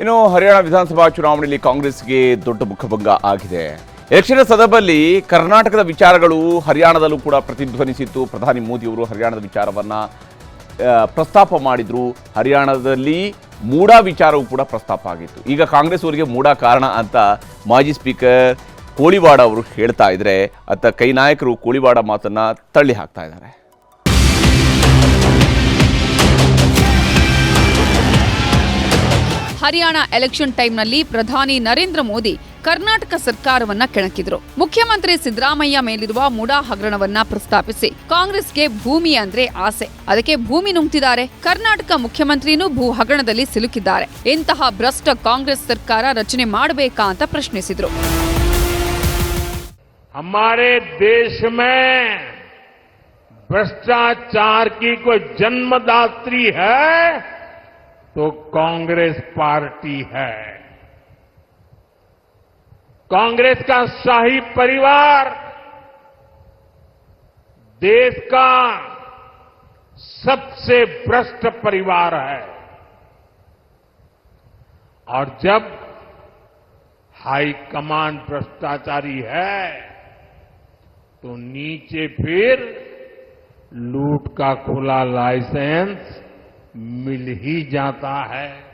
ಇನ್ನು ಹರಿಯಾಣ ವಿಧಾನಸಭಾ ಚುನಾವಣೆಯಲ್ಲಿ ಕಾಂಗ್ರೆಸ್ಗೆ ದೊಡ್ಡ ಮುಖಭಂಗ ಆಗಿದೆ. ಎಲೆಕ್ಷನ್ ಸಂದರ್ಭದಲ್ಲಿ ಕರ್ನಾಟಕದ ವಿಚಾರಗಳು ಹರಿಯಾಣದಲ್ಲೂ ಕೂಡ ಪ್ರತಿಧ್ವನಿಸಿತ್ತು. ಪ್ರಧಾನಿ ಮೋದಿಯವರು ಹರಿಯಾಣದ ವಿಚಾರವನ್ನ ಪ್ರಸ್ತಾಪ ಮಾಡಿದ್ರು. ಹರಿಯಾಣದಲ್ಲಿ ಮೂಡಾ ವಿಚಾರವೂ ಕೂಡ ಪ್ರಸ್ತಾಪ ಆಗಿತ್ತು. ಈಗ ಕಾಂಗ್ರೆಸ್ ಅವರಿಗೆ ಮೂಡಾ ಕಾರಣ ಅಂತ ಮಾಜಿ ಸ್ಪೀಕರ್ ಕೋಳಿವಾಡ ಅವರು ಹೇಳ್ತಾ ಇದ್ರೆ, ಅತ್ತ ಕೈ ನಾಯಕರು ಕೋಳಿವಾಡ ಮಾತನ್ನ ತಳ್ಳಿ ಹಾಕ್ತಾ ಇದ್ದಾರೆ. ಹರಿಯಾಣ ಎಲೆಕ್ಷನ್ ಟೈಮ್ನಲ್ಲಿ ಪ್ರಧಾನಿ ನರೇಂದ್ರ ಮೋದಿ ಕರ್ನಾಟಕ ಸರ್ಕಾರವನ್ನ ಕೆಣಕಿದ್ರು ಮುಖ್ಯಮಂತ್ರಿ ಸಿದ್ದರಾಮಯ್ಯ ಮೇಲಿರುವ ಮುಡಾ ಹಗರಣವನ್ನ ಪ್ರಸ್ತಾಪಿಸಿ ಕಾಂಗ್ರೆಸ್ಗೆ ಭೂಮಿ ಅಂದ್ರೆ ಆಸೆ ಅದಕ್ಕೆ ಭೂಮಿ ನುಂಗ್ತಿದ್ದಾರೆ ಕರ್ನಾಟಕ ಮುಖ್ಯಮಂತ್ರಿನೂ ಭೂ ಹಗರಣದಲ್ಲಿ ಸಿಲುಕಿದ್ದಾರೆ ಇಂತಹ ಭ್ರಷ್ಟ ಕಾಂಗ್ರೆಸ್ ಸರ್ಕಾರ ರಚನೆ ಮಾಡಬೇಕಾ ಅಂತ ಪ್ರಶ್ನಿಸಿದ್ರು हमारे देश में भ्रष्टाचार की कोई जन्मदात्री है तो कांग्रेस पार्टी है। कांग्रेस का शाही परिवार, देश का सबसे भ्रष्ट परिवार है। और जब हाई कमान भ्रष्टाचारी है तो नीचे फिर लूट का खुला लाइसेंस मिल ही जाता है।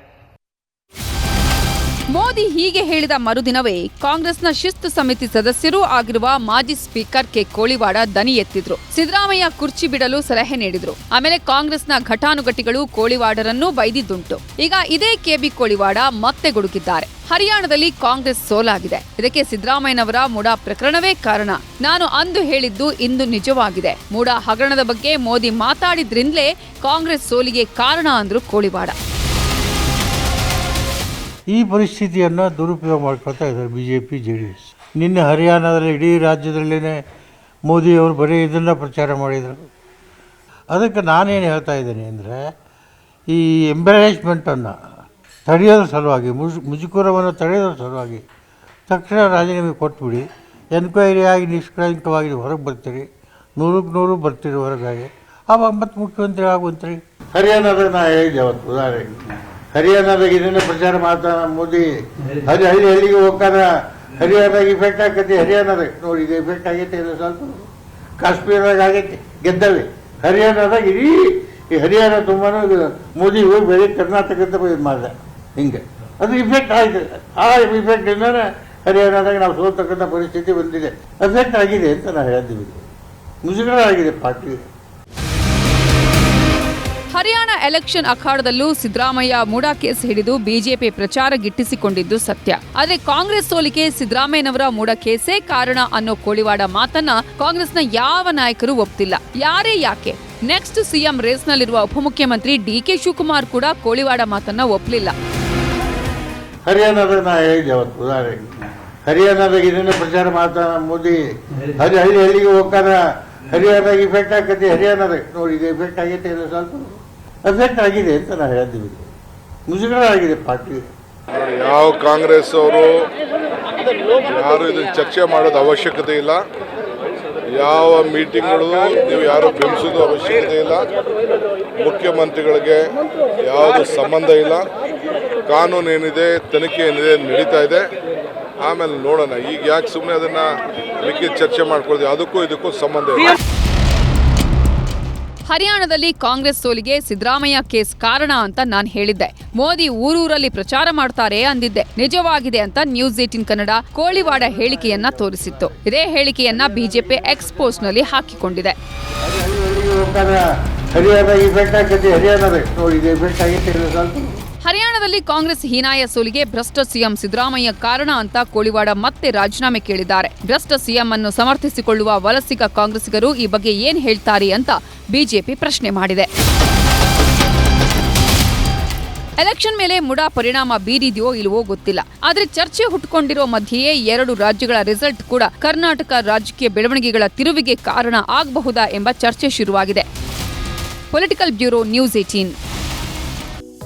ಮೋದಿ ಹೀಗೆ ಹೇಳಿದ ಮರುದಿನವೇ ಕಾಂಗ್ರೆಸ್ನ ಶಿಸ್ತು ಸಮಿತಿ ಸದಸ್ಯರೂ ಆಗಿರುವ ಮಾಜಿ ಸ್ಪೀಕರ್ ಕೆ ಕೋಳಿವಾಡ ದನಿ ಎತ್ತಿದ್ರು. ಸಿದ್ದರಾಮಯ್ಯ ಕುರ್ಚಿ ಬಿಡಲು ಸಲಹೆ ನೀಡಿದ್ರು. ಆಮೇಲೆ ಕಾಂಗ್ರೆಸ್ನ ಘಟಾನುಘಟಿಗಳು ಕೋಳಿವಾಡರನ್ನು ಬೈದಿದ್ದುಂಟು. ಈಗ ಇದೇ ಕೆಬಿ ಕೋಳಿವಾಡ ಮತ್ತೆ ಗುಡುಕಿದ್ದಾರೆ. ಹರಿಯಾಣದಲ್ಲಿ ಕಾಂಗ್ರೆಸ್ ಸೋಲಾಗಿದೆ. ಇದಕ್ಕೆ ಸಿದ್ದರಾಮಯ್ಯನವರ ಮೂಡಾ ಪ್ರಕರಣವೇ ಕಾರಣ. ನಾನು ಅಂದು ಹೇಳಿದ್ದು ಇಂದು ನಿಜವಾಗಿದೆ. ಮೂಡಾ ಹಗರಣದ ಬಗ್ಗೆ ಮೋದಿ ಮಾತಾಡಿದ್ರಿಂದಲೇ ಕಾಂಗ್ರೆಸ್ ಸೋಲಿಗೆ ಕಾರಣ ಅಂದ್ರು ಕೋಳಿವಾಡ. ಈ ಪರಿಸ್ಥಿತಿಯನ್ನು ದುರುಪಯೋಗ ಮಾಡ್ಕೊಳ್ತಾ ಇದ್ದಾರೆ B J P J D S ನಿನ್ನೆ ಹರಿಯಾಣದಲ್ಲಿ, ಇಡೀ ರಾಜ್ಯದಲ್ಲೇ ಮೋದಿಯವರು ಬರೀ ಇದನ್ನು ಪ್ರಚಾರ ಮಾಡಿದರು. ಅದಕ್ಕೆ ನಾನೇನು ಹೇಳ್ತಾ ಇದ್ದೀನಿ ಅಂದರೆ, ಈ ಎಂಬರೇಜ್ಮೆಂಟನ್ನು ತಡೆಯೋದ್ರ ಸಲುವಾಗಿ, ಮುಜ್ ಮುಜುಕುರವನ್ನು ತಡೆಯೋದ್ರ ಸಲುವಾಗಿ ತಕ್ಷಣ ರಾಜೀನಾಮೆ ಕೊಟ್ಬಿಡಿ. ಎನ್ಕ್ವೈರಿ ಆಗಿ, ನಿಷ್ಕಳಂಕವಾಗಿ ಹೊರಗೆ ಬರ್ತೀರಿ. ನೂರಕ್ಕೆ ನೂರು ಬರ್ತೀರಿ ಹೊರಗಾಗಿ. ಆವಾಗ ಮತ್ತೆ ಮುಖ್ಯಮಂತ್ರಿ ಆಗುವಂತ್ರಿ? ಹರಿಯಾಣದ ನಾ ಹೇಳಿದೆ ಅವತ್ತು ಉದಾಹರಣೆಗೆ. ಹರಿಯಾಣದಾಗ ಇದನ್ನ ಪ್ರಚಾರ ಮಾಡ್ತಾನ ಮೋದಿ. ಹರಿ ಹಳ್ಳಿ ಹಳ್ಳಿಗೆ ಹೋಗ್ತಾರ ಹರಿಯಾಣದಾಗ ಇಫೆಕ್ಟ್ ಆಗತ್ತೆ ಹರಿಯಾಣದಾಗ ನೋಡಿ ಇದು ಇಫೆಕ್ಟ್ ಆಗೈತೆ ಇಲ್ಲ ಸ್ವಲ್ಪ ಕಾಶ್ಮೀರದಾಗ ಆಗೈತೆ ಗೆದ್ದವೆ. ಹರಿಯಾಣದಾಗ ಇಡೀ ಈ ಹರಿಯಾಣ ತುಂಬಾನು ಇದು ಮೋದಿ ಹೋಗಿ ಬೇರೆ ಕರ್ನಾಟಕದ ಇದು ಮಾಡಿದೆ. ಹಿಂಗೆ. ಅದು ಇಫೆಕ್ಟ್ ಆಯ್ತು. ಆ ಇಫೆಕ್ಟ್ ಇಂದ ಹರಿಯಾಣದಾಗ ನಾವು ಸೋತಕ್ಕಂಥ ಪರಿಸ್ಥಿತಿ ಬಂದಿದೆ. ಎಫೆಕ್ಟ್ ಆಗಿದೆ ಅಂತ ನಾನು ಹೇಳ್ತೀವಿ ಮುಜುಗರ ಆಗಿದೆ ಪಾರ್ಟಿಗೆ ಹರಿಯಾಣ ಎಲೆಕ್ಷನ್ ಅಖಾಡದಲ್ಲೂ ಸಿದ್ದರಾಮಯ್ಯ ಮೂಡಾ ಕೇಸ್ ಹಿಡಿದು ಬಿಜೆಪಿ ಪ್ರಚಾರ ಗಿಟ್ಟಿಸಿಕೊಂಡಿದ್ದು ಸತ್ಯ. ಆದರೆ ಕಾಂಗ್ರೆಸ್ ಸೋಲಿಕೆ ಸಿದ್ದರಾಮಯ್ಯನವರ ಮೂಡಾ ಕೇಸೇ ಕಾರಣ ಅನ್ನೋ ಕೋಳಿವಾಡ ಮಾತನ್ನ ಕಾಂಗ್ರೆಸ್ನ ಯಾವ ನಾಯಕರು ಒಪ್ತಿಲ್ಲ. ಯಾರೇ ಯಾಕೆ? ನೆಕ್ಸ್ಟ್ ಸಿಎಂ ರೇಸ್ನಲ್ಲಿರುವ ಉಪಮುಖ್ಯಮಂತ್ರಿ ಡಿ ಕೆ ಶಿವಕುಮಾರ್ ಕೂಡ ಕೋಳಿವಾಡ ಮಾತನ್ನ ಒಪ್ಪಲಿಲ್ಲ ಹರಿಯಾಣದ ಹರಿಯಾಣದ ಪ್ರಚಾರ ಮಾಡ್ತಾನ ಮೋದಿ. ಹಳ್ಳಿ ಹಳ್ಳಿಗೆ ಹೋಗ್ತಾರ ಹರಿಯಾಣದಾಗ ಇಫೆಕ್ಟ್ ಆಗತ್ತೆ ಹರಿಯಾಣದ ನೋಡಿ, ಇದು ಎಫೆಕ್ಟ್ ಆಗೈತೆ ಇಲ್ಲ ಸ್ವಲ್ಪ ಎಫೆಕ್ಟ್ ಆಗಿದೆ ಅಂತ ನಾನು ಹೇಳ್ತೀವಿ ಮುಜುಗರ ಆಗಿದೆ ಪಾರ್ಟಿ. ಯಾವ ಕಾಂಗ್ರೆಸ್ ಅವರು ಯಾರು ಇದನ್ನ ಚರ್ಚೆ ಮಾಡೋದು ಅವಶ್ಯಕತೆ ಇಲ್ಲ. ಯಾವ ಮೀಟಿಂಗ್ಗಳು ನೀವು ಯಾರು ಬೆಂಬಿಸೋದು ಅವಶ್ಯಕತೆ ಇಲ್ಲ. ಮುಖ್ಯಮಂತ್ರಿಗಳಿಗೆ ಯಾವುದು ಸಂಬಂಧ ಇಲ್ಲ. ಕಾನೂನು ಏನಿದೆ, ತನಿಖೆ ಏನಿದೆ, ನಡೀತಾ ಇದೆ. ಆಮೇಲೆ ನೋಡೋಣ. ಈಗ ಯಾಕೆ ಸುಮ್ಮನೆ ಅದನ್ನ ಲಿಖಿತ ಚರ್ಚೆ ಮಾಡ್ಕೊಳ್ತೀವಿ ಅದಕ್ಕೂ ಇದಕ್ಕೂ ಸಂಬಂಧ ಇಲ್ಲ. ಹರಿಯಾಣದಲ್ಲಿ ಕಾಂಗ್ರೆಸ್ ಸೋಲಿಗೆ ಸಿದ್ದರಾಮಯ್ಯ ಕೇಸ್ ಕಾರಣ ಅಂತ ನಾನು ಹೇಳಿದ್ದೆ. ಮೋದಿ ಊರೂರಲ್ಲಿ ಪ್ರಚಾರ ಮಾಡ್ತಾರೆ ಅಂದಿದ್ದೆ. ನಿಜವಾಗಿದೆ ಅಂತ ನ್ಯೂಸ್ ಏಟಿನ್ ಕನ್ನಡ ಕೋಳಿವಾಡ ಹೇಳಿಕೆಯನ್ನ ತೋರಿಸಿತ್ತು. ಇದೇ ಹೇಳಿಕೆಯನ್ನ ಬಿಜೆಪಿ ಎಕ್ಸ್ಪೋಸ್ನಲ್ಲಿ ಹಾಕಿಕೊಂಡಿದೆ. ಹರಿ ಹರಿಯಾಣದಲ್ಲಿ ಕಾಂಗ್ರೆಸ್ ಹೀನಾಯ ಸೋಲಿಗೆ ಭ್ರಷ್ಟ ಸಿಎಂ ಸಿದ್ದರಾಮಯ್ಯ ಕಾರಣ ಅಂತ ಕೋಳಿವಾಡ ಮತ್ತೆ ರಾಜೀನಾಮೆ ಕೇಳಿದ್ದಾರೆ. ಭ್ರಷ್ಟ ಸಿಎಂ ಅನ್ನು ಸಮರ್ಥಿಸಿಕೊಳ್ಳುವ ವಲಸಿಗ ಕಾಂಗ್ರೆಸ್ಸಿಗರು ಈ ಬಗ್ಗೆ ಏನ್ ಹೇಳ್ತಾರೆ ಅಂತ ಬಿಜೆಪಿ ಪ್ರಶ್ನೆ ಮಾಡಿದೆ. ಎಲೆಕ್ಷನ್ ಮೇಲೆ ಮುಡಾ ಪರಿಣಾಮ ಬೀರಿದೆಯೋ ಇಲ್ವೋ ಗೊತ್ತಿಲ್ಲ. ಆದರೆ ಚರ್ಚೆ ಹುಟ್ಟುಕೊಂಡಿರೋ ಮಧ್ಯೆಯೇ ಎರಡು ರಾಜ್ಯಗಳ ರಿಸಲ್ಟ್ ಕೂಡ ಕರ್ನಾಟಕ ರಾಜಕೀಯ ಬೆಳವಣಿಗೆಗಳ ತಿರುವಿಗೆ ಕಾರಣ ಆಗಬಹುದಾ ಎಂಬ ಚರ್ಚೆ ಶುರುವಾಗಿದೆ. Political bureau news eighteen